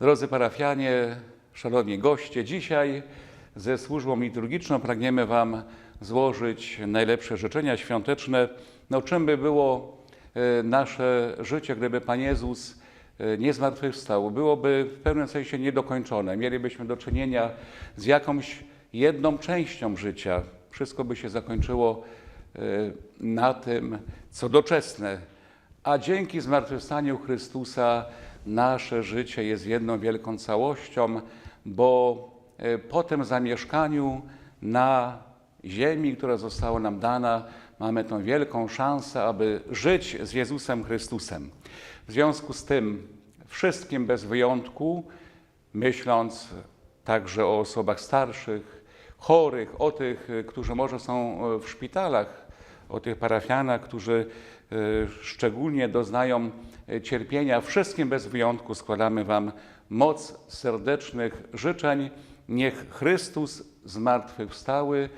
Drodzy parafianie, szanowni goście, dzisiaj ze służbą liturgiczną pragniemy Wam złożyć najlepsze życzenia świąteczne. No, czym by było e, nasze życie, gdyby Pan Jezus e, nie zmartwychwstał? Byłoby w pewnym sensie niedokończone. Mielibyśmy do czynienia z jakąś jedną częścią życia. Wszystko by się zakończyło e, na tym, co doczesne. A dzięki zmartwychwstaniu Chrystusa nasze życie jest jedną wielką całością, bo e, po tym zamieszkaniu na ziemi, która została nam dana, mamy tą wielką szansę, aby żyć z Jezusem Chrystusem. W związku z tym wszystkim bez wyjątku, myśląc także o osobach starszych, chorych, o tych, którzy może są e, w szpitalach, o tych parafianach, którzy e, szczególnie doznają e, cierpienia. Wszystkim bez wyjątku składamy Wam moc serdecznych życzeń. Niech Chrystus zmartwychwstały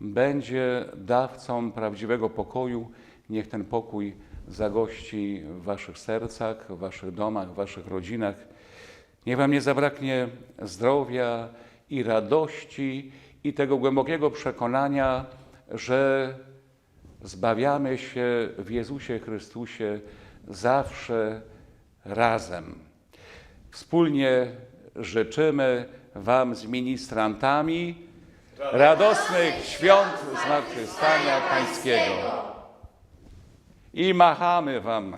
będzie dawcą prawdziwego pokoju. Niech ten pokój zagości w Waszych sercach, w Waszych domach, w Waszych rodzinach. Niech Wam nie zabraknie zdrowia i radości i tego głębokiego przekonania, że zbawiamy się w Jezusie Chrystusie zawsze razem. Wspólnie życzymy Wam z ministrantami radosnych świąt Zmartwychwstania Pańskiego. I machamy Wam.